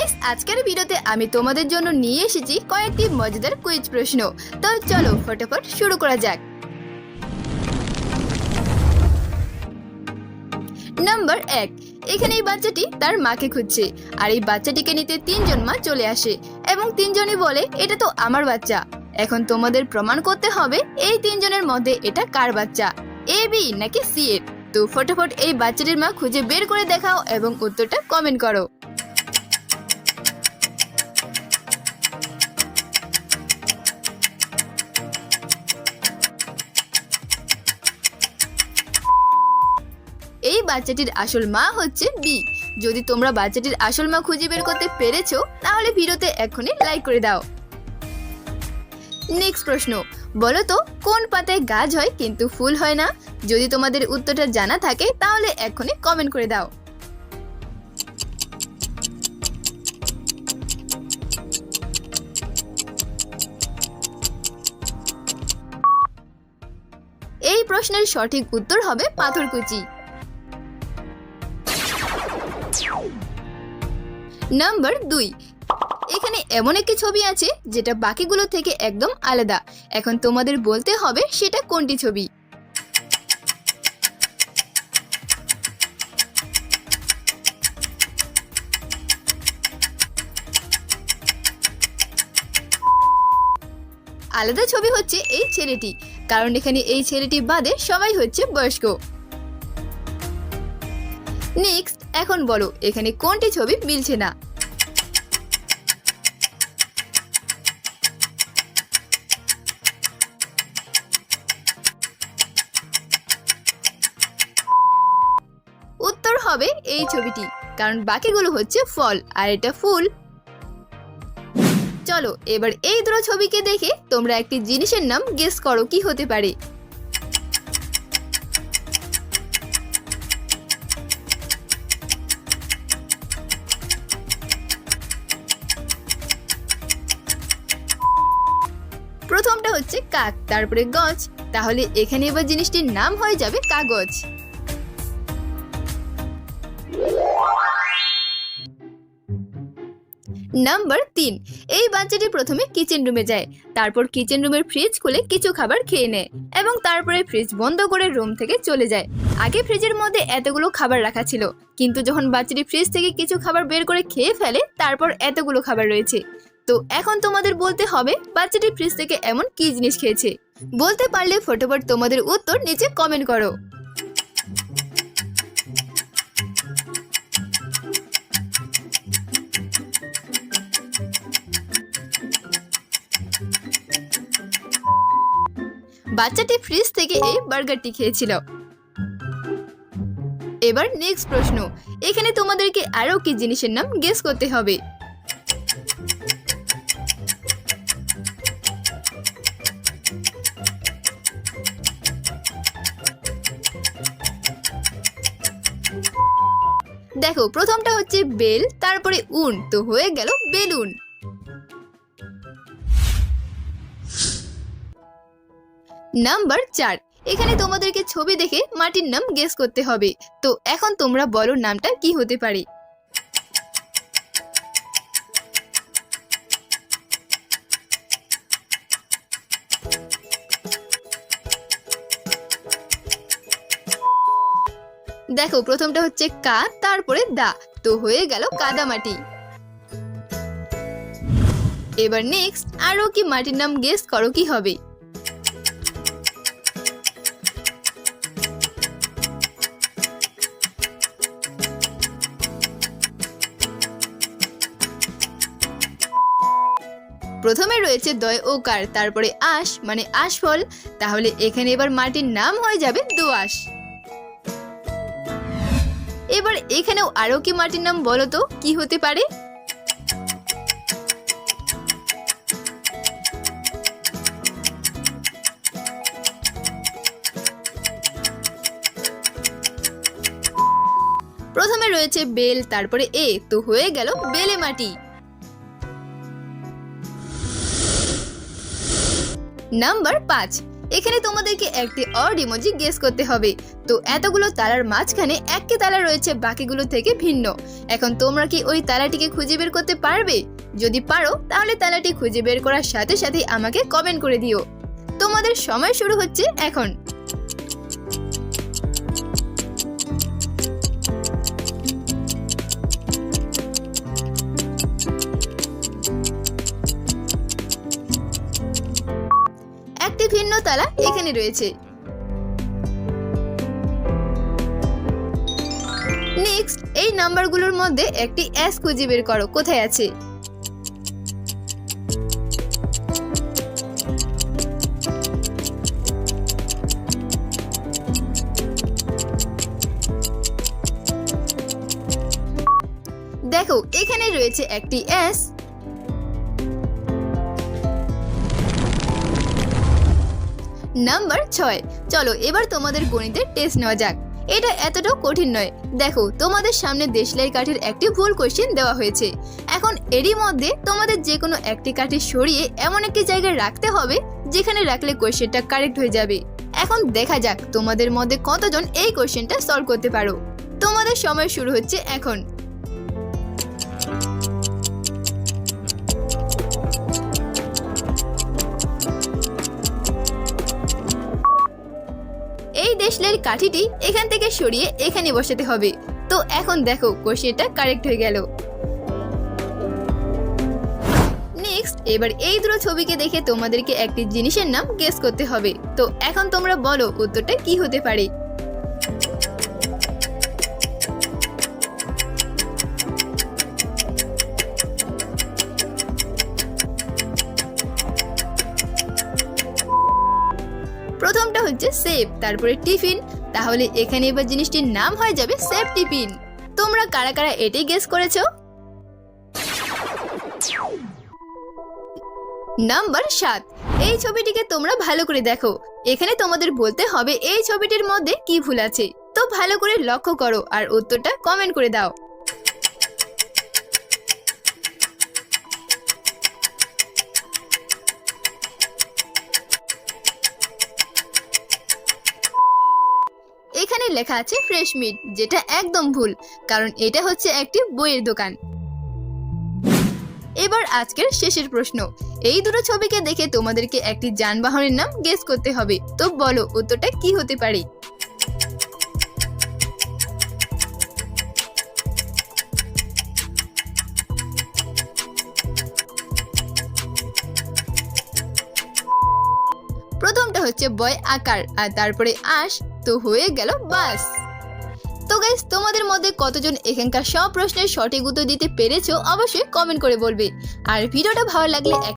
Guys আজকের ভিডিওতে আমি তোমাদের জন্য নিয়ে এসেছি কয়েকটি মজাদার কুইজ প্রশ্ন। তো চলো ফটাফট শুরু করা যাক। নাম্বার এক, এখানে এই বাচ্চাটি তার মাকে খুঁজছে, আর এই বাচ্চাটিকে নিতে তিনজন মা চলে আসে, এবং তিনজনই বলে, এটা তো আমার বাচ্চা। এখন তোমাদের প্রমাণ করতে হবে, এই তিনজনের মধ্যে এটা কার বাচ্চা? এ বি নাকি সি এর তো ফটাফট এই বাচ্চাটির মা খুঁজে বের করে দেখাও এবং উত্তরটা কমেন্ট করো। এই বাচ্চাটির আসল মা হচ্ছে বি যদি তোমরা বাচ্চাটির আসল মা খুঁজে বের করতে পেরেছ, তাহলে ভিডিওতে এখনই লাইক করে দাও। নেক্সট প্রশ্ন, বলো তো, কোন পাতায় গাছ হয় কিন্তু ফুল হয় না? যদি তোমাদের উত্তরটা জানা থাকে, তাহলে এখনই কমেন্ট করে দাও। এই প্রশ্নের সঠিক উত্তর হবে পাথরকুচি। নাম্বার দুই। এখানে এমন একটি ছবি আছে যেটা বাকিগুলো থেকে একদম আলাদা। এখন তোমাদের বলতে হবে সেটা কোনটি ছবি। আলাদা ছবি হচ্ছে এই ছেলেটি, কারণ এখানে এই ছেলেটি বাদে সবাই হচ্ছে বয়স্ক। নেক্সট এখন বলো, এখানে কোনটি ছবি মিলছে না? উত্তর হবে এই ছবিটি, কারণ বাকিগুলো হচ্ছে ফল, আর এটা ফুল। চলো, এবার এই দুটো ছবিকে দেখে তোমরা একটি জিনিসের নাম গেস করো, কি হতে পারে? প্রথমটা হচ্ছে কাক, তারপরে গজ। তাহলে এখানে এবার জিনিসটির নাম হয়ে যাবে কাগজ। নাম্বার তিন, এই বাচ্চাটি প্রথমে কিচেন রুমে যায়। তারপর কিচেন রুমের ফ্রিজ খুলে কিছু খাবার খেয়ে নেয় এবং তারপরে ফ্রিজ বন্ধ করে রুম থেকে চলে যায়। আগে ফ্রিজের মধ্যে এতগুলো খাবার রাখা ছিল, কিন্তু যখন বাচ্চাটি ফ্রিজ থেকে কিছু খাবার বের করে খেয়ে ফেলে, তারপর এতগুলো খাবার রয়েছে। তো এখন তোমাদের বলতে হবে, বাচ্চাটি ফ্রিজ থেকে এমন কি জিনিস খেয়েছে? বলতে পারলে ফটোফট তোমাদের উত্তর নিচে কমেন্ট করো। বাচ্চাটি ফ্রিজ থেকে এই বার্গারটি খেয়েছিল। এবার নেক্সট প্রশ্ন, এখানে তোমাদেরকে আরও কি জিনিসের নাম গেস করতে হবে? দেখো, প্রথমটা হচ্ছে বেল, তারপরে উন, তো হয়ে গেল বেলুন। নাম্বার চার, এখানে তোমাদেরকে ছবি দেখে মাটির নাম গেস করতে হবে। তো এখন তোমরা বলো নামটা কি হতে পারে। দেখো, প্রথমটা হচ্ছে কা, তারপরে দা। তো হয়ে গেল কাদামাটি। এবার নেক্সট আরও কি মাটির নাম গেস করো কি হবে? প্রথমে রয়েছে দয় ওকার তারপরে আশ মানে আশফল। তাহলে এখানে এবার মাটির নাম হয়ে যাবে দোআঁশ। এবার এখানেও আরও কি মাটির নাম বলো তো? কি হতে পারে? প্রথমে রয়েছে বেল, তারপরে এ। তো হয়ে গেল বেলে মাটি। নাম্বার পাঁচ। এখানে তোমাদেরকে একটি অড ইমোজি গেস করতে হবে। তো এতগুলো তালার মাঝখানে একটি তালা রয়েছে, বাকিগুলো থেকে ভিন্ন। এখন তোমরা কি ওই তালাটিকে খুঁজে বের করতে পারবে? যদি পারো, তাহলে তালাটি খুঁজে বের করার সাথে সাথে আমাকে কমেন্ট করে দিও। তোমাদের সময় শুরু হচ্ছে এখন। একটি ভিন্ন তালা এখানে রয়েছে। নেক্সট এই নাম্বারগুলোর মধ্যে একটি এস খুঁজে বের করো, কোথায় আছে? দেখো, এখানে রয়েছে একটি এস নাম্বার ছয়। চলো, এবার তোমাদের গণিতের টেস্ট নেওয়া যাক। এটা এতটাও কঠিন নয়। দেখো, তোমাদের সামনে দেশলাই কাঠির একটি ভুল কোশ্চেন দেওয়া হয়েছে। এখন এরই মধ্যে তোমাদের যে কোনো একটি কাঠি সরিয়ে এমন একটি জায়গায় রাখতে হবে, যেখানে রাখলে কোশ্চেনটা কারেক্ট হয়ে যাবে। এখন দেখা যাক তোমাদের মধ্যে কতজন এই কোশ্চেনটা সলভ করতে পারো। তোমাদের সময় শুরু হচ্ছে এখন। কাঠিটি এখান থেকে সরিয়ে এখানে বসাতে হবে। তো এখন দেখো কোশ্চেনটা কারেক্ট হয়ে গেল। নেক্সট এবার এই দুটো ছবিকে দেখে তোমাদেরকে একটি জিনিসের নাম গেস করতে হবে। তো এখন তোমরা বলো, উত্তরটা কি হতে পারে? প্রথমটা হচ্ছে সেফ তারপরে টিফিন তাহলে এখানে এবার জিনিসটির নাম হয়ে যাবে সেফটি পিন তোমরা কারা কারা এটাই গেস করেছ? নাম্বার সাত। এই ছবিটিকে তোমরা ভালো করে দেখো। এখানে তোমাদের বলতে হবে এই ছবিটির মধ্যে কি ভুল আছে। তো ভালো করে লক্ষ্য করো আর উত্তরটা কমেন্ট করে দাও। লেখা আছে ফ্রেশ মিট, যেটা একদম ভুল, কারণ এটা হচ্ছে একটি বইয়ের দোকান। এবার আজকের শেষের প্রশ্ন। এই দুটো ছবিকে দেখে তোমাদেরকে একটি যানবাহনের নাম গেস করতে হবে। তো বলো, উত্তরটা কি হতে পারে? প্রথমটা হচ্ছে বয় আকার, আর তারপরে আস তো হয়ে গেল বাস। তো গাইস তোমাদের মধ্যে কতজন এখানকার সব প্রশ্নের সঠিক উত্তর দিতে পেরেছ অবশ্যই কমেন্ট করে বলবে। আর ভিডিওটা ভালো লাগলে